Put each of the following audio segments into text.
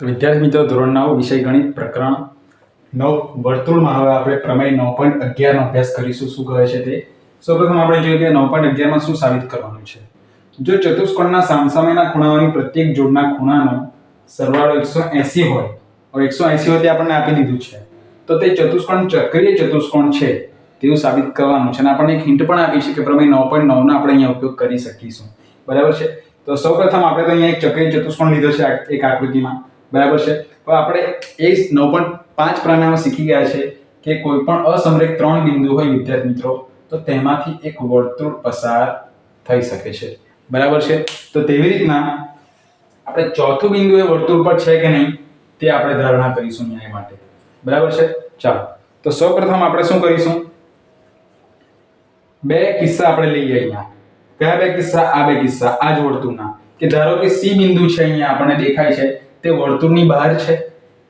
તો વિદ્યાર્થી મિત્રો, ધોરણ નવ, વિષય ગણિત પ્રકરણ નવ, વર્તુળમાં હવે આપણે પ્રમેય નવ પોઈન્ટ અગિયારનો અભ્યાસ કરીશું. શું કહે છે તે? સૌપ્રથમ આપણે જોઈએ કે નવ પોઈન્ટ અગિયારમાં શું સાબિત કરવાનું છે. જો ચતુષ્કોણના સામસામેના ખૂણાઓની પ્રત્યેક જોડના ખૂણાનો સરવાળો એકસો એંસી હોય હવે એકસો એંસી હોય તે આપણને આપી દીધું છે. તો તે ચતુષ્કોણ, ચક્રીય ચતુષ્કોણ છે તેવું સાબિત કરવાનું છે. અને આપણને એક હિન્ટ પણ આપી છે કે પ્રમેય નવ પોઈન્ટ નવનો આપણે અહીંયા ઉપયોગ કરી શકીશું. બરાબર છે? તો સૌપ્રથમ આપણે તો અહીંયા એક ચક્રીય ચતુષ્કોણ લીધો છે એક આકૃતિમાં. બરાબર છે? પણ આપણે એ નવ પણ પાંચ પ્રાણાયામ શીખી ગયા છે કે કોઈ પણ અસમરેક ત્રણ બિંદુ હોય વિદ્યાર્થી મિત્રો, તો તેમાંથી એક વર્તુળ પસાર થઈ શકે છે. બરાબર છે? તો તેવી રીતના આપણે ચોથું બિંદુ એ વર્તુળ પર છે કે નહીં, તે આપણે ધારણા કરીશું ન્યાય માટે. બરાબર છે? ચાલો. તો સૌપ્રથમ આપણે શું કરીશું? બે કિસ્સા આપણે લઈએ અહીંયા. કયા બે કિસ્સા? આ બે કિસ્સા. આ જ વર્તુળના. કે ધારો કે સી બિંદુ છે અહીંયા આપણને દેખાય છે. તે વર્તુળની બહાર છે.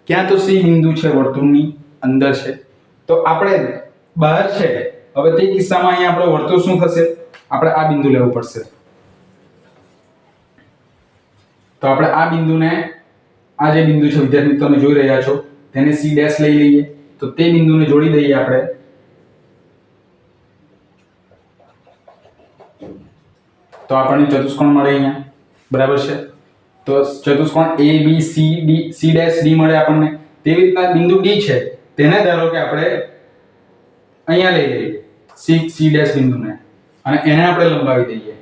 ક્યાં તો સી બિંદુ છે, વર્તુળની અંદર છે. તો આપણે બહાર છે. હવે તે કિસ્સામાં અહીંયા આપણો વર્તુળ શું થશે? આપણે આ બિંદુ લેવું પડશે. તો આપણે આ બિંદુને, આ જે બિંદુ છે, વિદ્યાર્થી તમે જોઈ રહ્યા છો, તેને સી ડેશ લઈ લઈએ. તો તે બિંદુને જોડી દઈએ આપણે. તો આપણને ચતુષ્કોણ મળે અહીંયા. બરાબર છે? તો ચતુષ્કોણ A B C D C dash D મળે આપણને. તેવી રીતના બિંદુ ડી છે, તેને ધારો કે આપણે અહીંયા લઈ લઈએ. સી સી ડેશ બિંદુને. અને એને આપણે લંબાવી દઈએ.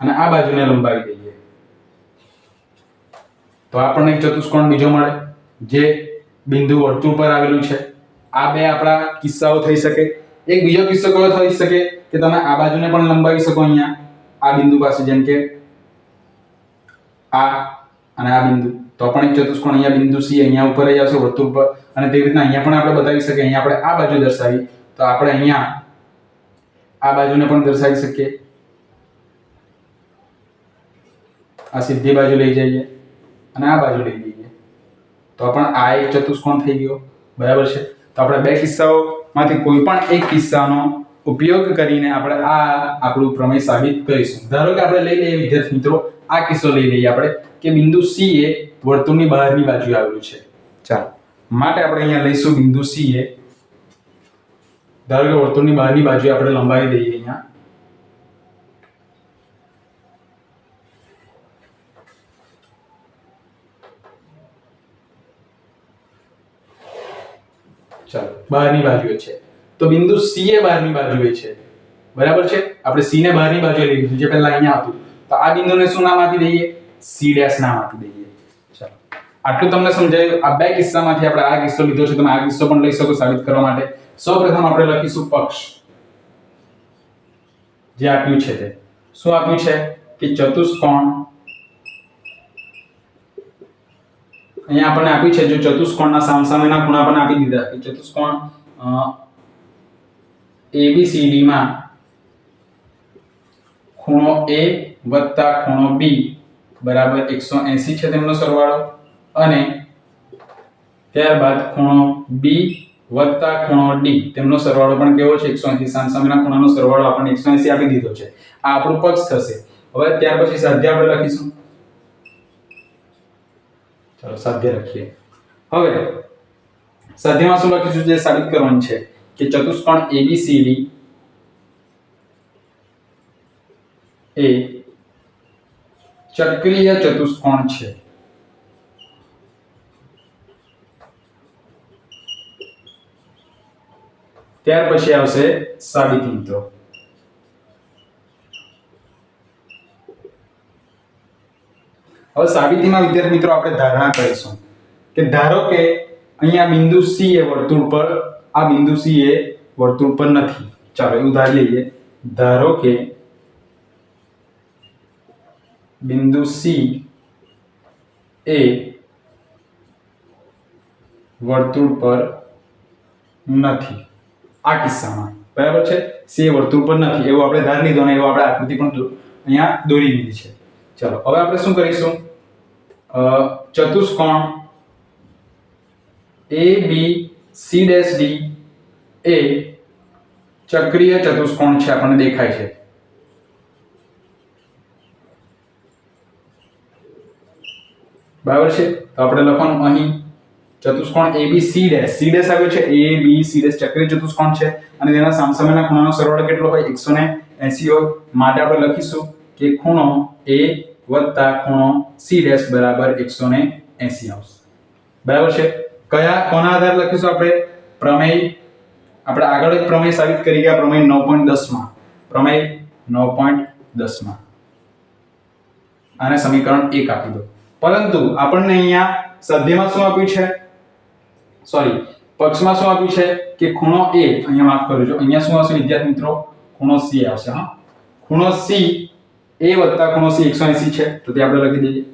અને આ બાજુને લંબાવી દઈએ. તો આપણને એક ચતુષ્કોણ બીજો મળે, જે બિંદુ વર્તુળ પર આવેલું છે. આ બે આપણા કિસ્સાઓ થઈ શકે. એક બીજો કિસ્સો કયો થઈ શકે કે તમે આ બાજુને પણ લંબાવી શકો અહીંયા. આ બિંદુ પાસે, જેમ કે આ અને આ બિંદુ. તો પણ એક ચતુષ્કોણ અહીંયા બિંદુ સી અહીંયા ઉપર જ આવશે વર્તુળ પર. અને તેવી રીતના અહીંયા પણ આપણે બતાવી શકીએ, અહીંયા આપણે આ બાજુ દર્શાવી. તો આપણે અહીંયા આ બાજુને પણ દર્શાવી શકીએ. આ સીધી બાજુ લઈ જઈએ અને આ બાજુ લઈ જઈએ. તો પણ આ એક ચતુષ્કોણ થઈ ગયો. બરાબર છે? તો આપણે બે કિસ્સાઓમાંથી કોઈ પણ એક કિસ્સાનો ઉપયોગ કરીને આપણે આ આપણું પ્રમેય સાબિત કરીશું. ધારો કે આપણે લઈ લઈએ વિદ્યાર્થી મિત્રો આ કિસ્સો લઈ લઈએ આપણે, કે બિંદુ સી એ વર્તુળની બહારની બાજુ આવેલું છે. ચાલો, માટે આપણે અહીંયા લઈશું બિંદુ સી એ. ધારો કે વર્તુળની બહારની બાજુ આપણે લંબાવી દઈએ અહીંયા. ચાલો, બહારની બાજુએ છે. તો બિંદુ સી એ બહારની બાજુએ છે. બરાબર છે? આપણે સી ને બહારની બાજુએ લઈ લીધું જે પહેલા અહીંયા હતું. તો આ બિંદુને શું નામ આપી દઈએ? સી ડેશ નામ આપી દઈએ. ચાલો. આટલું તમને સમજાયું. આ બે કિસ્સામાંથી આપણે આ કિસ્સો લીધો છે. તમે આ કિસ્સો પણ લઈ શકો સાબિત કરવા માટે. સૌપ્રથમ આપણે લખીશું પક્ષ. જે આપ્યું છે તે. શું આપ્યું છે? કે ચતુષ્કોણ. અહીંયા આપણને આપ્યું છે, જો ચતુષ્કોણના સામસામેના ખૂણા પણ આપી દીધા. કે ચતુષ્કોણ ABCD માં ખૂણો એ વત્તા ખૂણો બી બરાબર 180 છે તેમનો સરવાળો. અને ત્યારબાદ ખૂણો બી વત્તા ખૂણો ડી તેમનો સરવાળો પણ કેવો છે? 180 સામસામેના ખૂણાનો સરવાળો આપણને 180 આપી દીધો છે. આ આપણું પક્ષ થશે. હવે ત્યાર પછી સાધ્ય આપણે લખીશું. ચાલો, સાધ્ય લખીએ. હવે, સાધ્યમાં શું લખીશું? જે સાબિત કરવાનું છે કે ચતુષ્કોણ ABCD એ ચક્રીય ચતુષ્કોણ છે. ત્યાર પછી આવશે સાબિતી મિત્રો હવે સાબિતીમાં વિદ્યાર્થી મિત્રો આપણે ધારણા કરીશું કે ધારો કે અહીંયા બિંદુ સી એ વર્તુળ પર, આ બિંદુ સી એ વર્તુળ પર નથી. ચાલો એવું ધારી લઈએ. ધારો કે બિંદુ સી એ વર્તુળ પર નથી. આ કિસ્સામાં. બરાબર છે? સી વર્તુળ પર નથી. એવું આપણે ધારી લીધો અને એવું આપણે આકૃતિ પણ અહીંયા દોરી દીધી છે. ચાલો, હવે આપણે શું કરીશું? ચતુષ્કોણ A B C dash D એ ચક્રીય ચતુષ્કોણ છે, આપણને દેખાય છે. બરાબર છે? તો આપણે લખવાનું અહીં. ચતુષ્કોણ ABC ડેશ સી ડેશ આવ્યો છે એ બી સી ડેશ ચક્રીય ચતુષ્કોણ છે. અને તેના સામસામેના ખૂણાનો સરવાળો કેટલો હોય? 180 હોય. માટે આપણે લખીશું કે ખૂણો એ વત્તા ખૂણો સી ડેશ બરાબર 180 આવશે. બરાબર છે? કયા, કોના આધારે લખીશું આપણે? પ્રમેય. આપણે આગળ એક પ્રમેય સાબિત કરી ગયા. પ્રમેય 9.10 માં પ્રમેય 9.10 માં આને સમીકરણ 1 આપી દો. પરંતુ આપણને અહીંયા સધ્યમાં શું આપ્યું છે? સોરી પક્ષમાં શું આપ્યું છે કે ખૂણો A, અહીંયા માફ કરજો, અહીંયા શું આવશે વિદ્યાર્થી મિત્રો? ખૂણો C આવશે, હા? ખૂણો C A વત્તા ખૂણો C 180 છે, તો તે આપણે લખી દઈએ.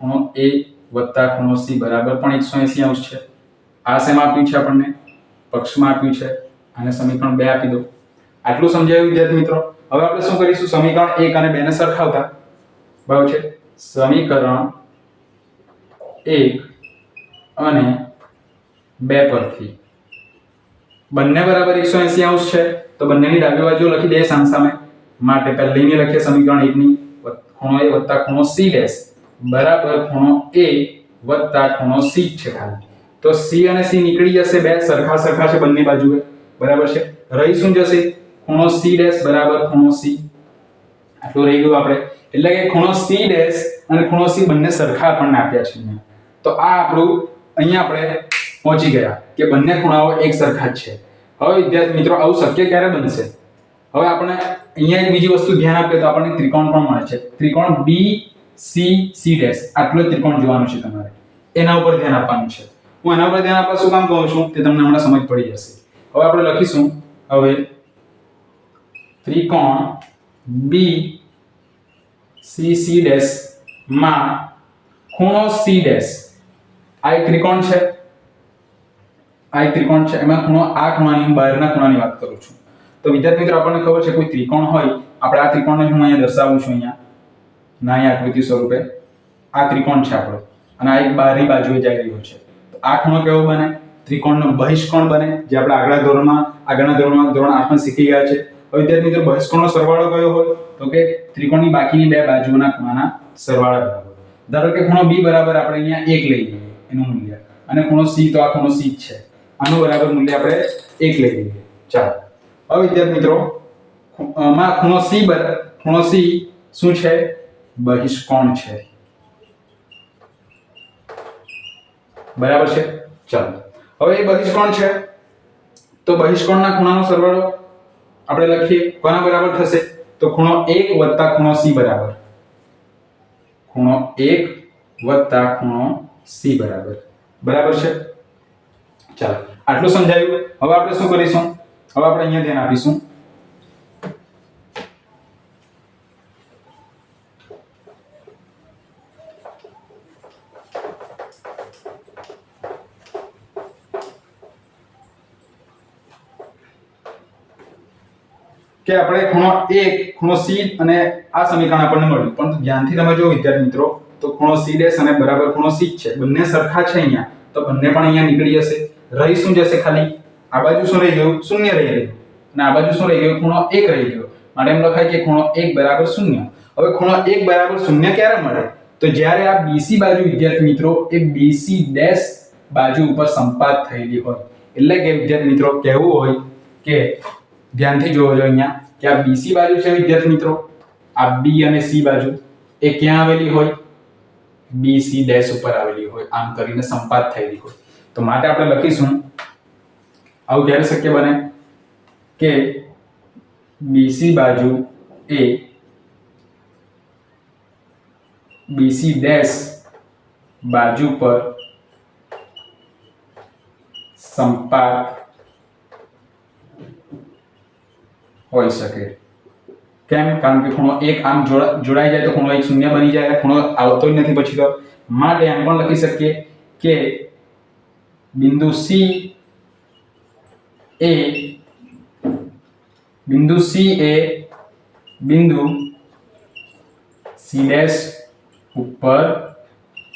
ખૂણો A વત્તા ખૂણો C બરાબર પણ 180 અંશ છે. આ શેમાં આપ્યું છે આપણને? પક્ષમાં આપ્યું છે. અને સમીકરણ 2 આપી દો. આટલું સમજાયું વિદ્યાર્થી મિત્રો? હવે આપણે શું કરીશું? સમીકરણ 1 અને 2 ને સરખાવતા. બરાબર છે? સમીકરણ 1 અને બે પરથી. બંને બરાબર 180 અંશ છે. તો બંનેની ડાબી બાજુ લખી દઈએ સામસામે માટે પહેલીની લખીએ સમીકરણ 1 ની ખૂણો એ વત્તા ખૂણો સી ડેશ. બરાબર ખૂણો એ વત્તા ખૂણો સી છે ખાલી. તો સી અને સી નીકળી જશે બે. સરખા સરખા છે બંને બાજુએ. બરાબર છે? રહી શું જશે? ખૂણો સી ડેશ બરાબર ખૂણો સી. આટલું રહી ગયું આપણે. એટલે કે ખૂણો સી ડેશ અને ખૂણો સી બંને સરખા આપણને આપ્યા છે તો આ આપણું અહીંયા આપણે પહોંચી ગયા કે બંને ખૂણાઓ એક સરખા જ છે. હવે વિદ્યાર્થી મિત્રો, આવું શક્ય ક્યારે બનશે? હવે આપણે અહીંયા એક બીજી વસ્તુ ધ્યાન આપીએ તો આપણને ત્રિકોણ પણ મળે છે. ત્રિકોણ બી સી સી ડેશ આટલું ત્રિકોણ જોવાનું છે તમારે. એના ઉપર ધ્યાન આપવાનું છે. હું એના ઉપર ધ્યાન આપવા શું કામ કહું છું? તે તમને હમણાં સમજ પડી જશે. હવે આપણે લખીશું. હવે ત્રિકોણ બી સી સી ડેશમાં ખૂણો સી ડેશ આ એક ત્રિકોણ છે. આ એક ત્રિકોણ છે. એમાં ખૂણો આ ખૂણાની બહારના ખૂણાની વાત કરું છું. તો વિદ્યાર્થી મિત્રો, આપણને ખબર છે કોઈ ત્રિકોણ હોય, આપણે આ ત્રિકોણને હું અહીંયા દર્શાવું છું અહીંયા. નાની આકૃતિ સ્વરૂપે. આ ત્રિકોણ છે આપણો. અને આ એક બહારની બાજુએ જઈ રહ્યો છે. તો આ ખૂણો કેવો બને? ત્રિકોણનો બહિષ્કોણ બને, જે આપણે આગલા ધોરણમાં, આગળના ધોરણમાં, ધોરણ આઠમાં શીખી ગયા છે. હવે વિદ્યાર્થી મિત્રો, બહિષ્કોણનો સરવાળો કયો હોય? તો કે ત્રિકોણની બાકીની બે બાજુઓના ખૂણાના સરવાળા બરાબર. ધારો કે ખૂણો બી બરાબર આપણે અહીંયા એક લઈ લઈએ. એનું મૂલ્ય. અને ખૂણો સી તો આ ખૂણો સી જ છે. આનું બરાબર મૂલ્ય આપણે એક લઈ લઈએ. ચાલો. હવે વિદ્યાર્થી મિત્રો. માં ખૂણો સી ખૂણો સી શું છે? બહિષ્કોણ છે. બરાબર છે? ચાલો. હવે એ બહિષ્કોણ છે. તો બહિષ્કોણના ખૂણાનો સરવાળો આપણે લખીએ. કોના બરાબર થશે? તો ખૂણો એક વત્તા ખૂણો સી બરાબર. ખૂણો એક વત્તા ખૂણો c બરાબર. બરાબર છે? ચાલો, આટલું સમજાયું. હવે આપણે શું કરીશું? હવે આપણે અહીંયા ધ્યાન આપીશું. કે આપણે ખૂણો એક, ખૂણો સી અને આ સમીકરણ આપણને મળ્યું. પણ ધ્યાનથી તમે જો વિદ્યાર્થી મિત્રો ખૂણો સી ડેશ અને બરાબર ખૂણો સી છે. બંને સરખા છે અહીંયા. તો બંને પણ અહીંયા નીકળી જશે. રહી શું જશે ખાલી? આ બાજુ શું રહી ગયું? શૂન્ય રહી ગયું. અને આ બાજુ શું રહી ગયું? ખૂણો એક રહી ગયો. માટે એમ લખાય કે ખૂણો એક બરાબર શૂન્ય. હવે ખૂણો એક બરાબર શૂન્ય ક્યારે મળે? તો જ્યારે આ બીસી બાજુ, વિદ્યાર્થી મિત્રો, એ બીસી ડેશ બાજુ ઉપર સંપાત થયેલી હોય. એટલે કે વિદ્યાર્થી મિત્રો, કહેવું હોય કે ધ્યાનથી જોવો જો અહીંયા, કે આ બીસી બાજુ છે વિદ્યાર્થી મિત્રો. આ બી અને સી બાજુ, એ ક્યાં આવેલી હોય? BC ડેશ ઉપર આવેલી હોય, આમ કરીને સંપાત થયેલી હોય. તો માટે આપણે લખીશું, આવું ક્યારે શક્ય બને? કે બીસી બાજુ એ બીસી ડેશ બાજુ પર સંપાત હોઈ શકે. કેમ? કારણ કે ખૂણો એક આમ જોડા- જોડાઈ જાય તો ખૂણો એક શૂન્ય બની જાય ખૂણો આવતો જ નથી પછી તો માટે એમ પણ લખી શકીએ કે બિંદુ C એ બિંદુ C એ બિંદુ C ડેશ ઉપર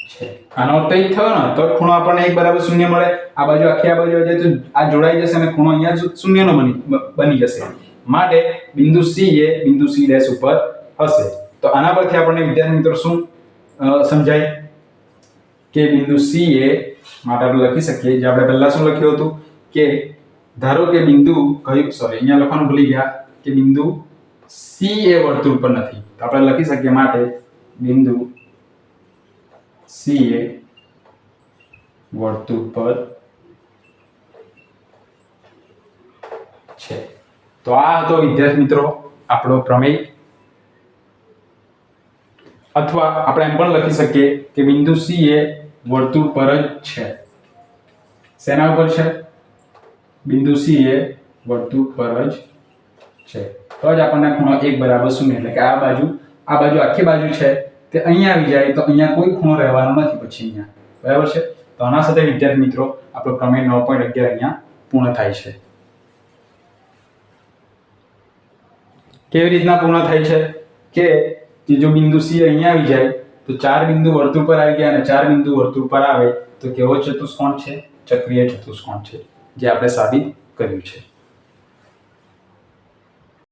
છે. આનો અર્થ એ જ થયો ને? તો જ ખૂણો આપણને એક બરાબર શૂન્ય મળે. આ બાજુ આખી આ બાજુ આવી જાય તો આ જોડાઈ જશે અને ખૂણો અહીંયા જ શૂન્યનો બની, બ- બની જશે. માટે બિંદુ સી એ બિંદુ સી ડેશ ઉપર હશે. તો આના પરથી આપણને વિદ્યાર્થી મિત્રો શું સમજાય? કે બિંદુ સી એ માટે આપણે લખી શકીએ. જે આપણે પહેલા શું લખ્યું હતું? કે ધારો કે બિંદુ કયું સોરી અહીંયા લખવાનું ભૂલી ગયા, કે બિંદુ સી એ વર્તુળ પર નથી. તો આપણે લખી શકીએ માટે બિંદુ સી એ વર્તુળ પર છે તો આ હતો વિદ્યાર્થી મિત્રો આપણો પ્રમેય. અથવા આપણે એમ પણ લખી શકીએ કે બિંદુ સી એ વર્તુળ પર જ છે. શેના ઉપર છે? બિંદુ સી એ વર્તુળ પર જ છે. તો જ આપણને ખૂણો એક બરાબર શૂન્ય. એટલે કે આ બાજુ આ બાજુ આખી બાજુ છે, તે અહીંયા આવી જાય, તો અહીંયા કોઈ ખૂણો રહેવાનો નથી પછી અહીંયા. બરાબર છે? તો આના સાથે વિદ્યાર્થી મિત્રો આપણો પ્રમેય નવ પોઈન્ટ અગિયાર અહીંયા પૂર્ણ થાય છે. કેવી રીતના પૂર્ણ થાય છે? કે કે જો બિંદુ સી અહીંયા આવી જાય, તો ચાર બિંદુ વર્તુળ પર આવી ગયા અને ચાર બિંદુ વર્તુળ પર આવે, તો કેવો ચતુષ્કોણ છે? ચક્રીય ચતુષ્કોણ છે, જે આપણે સાબિત કર્યું છે.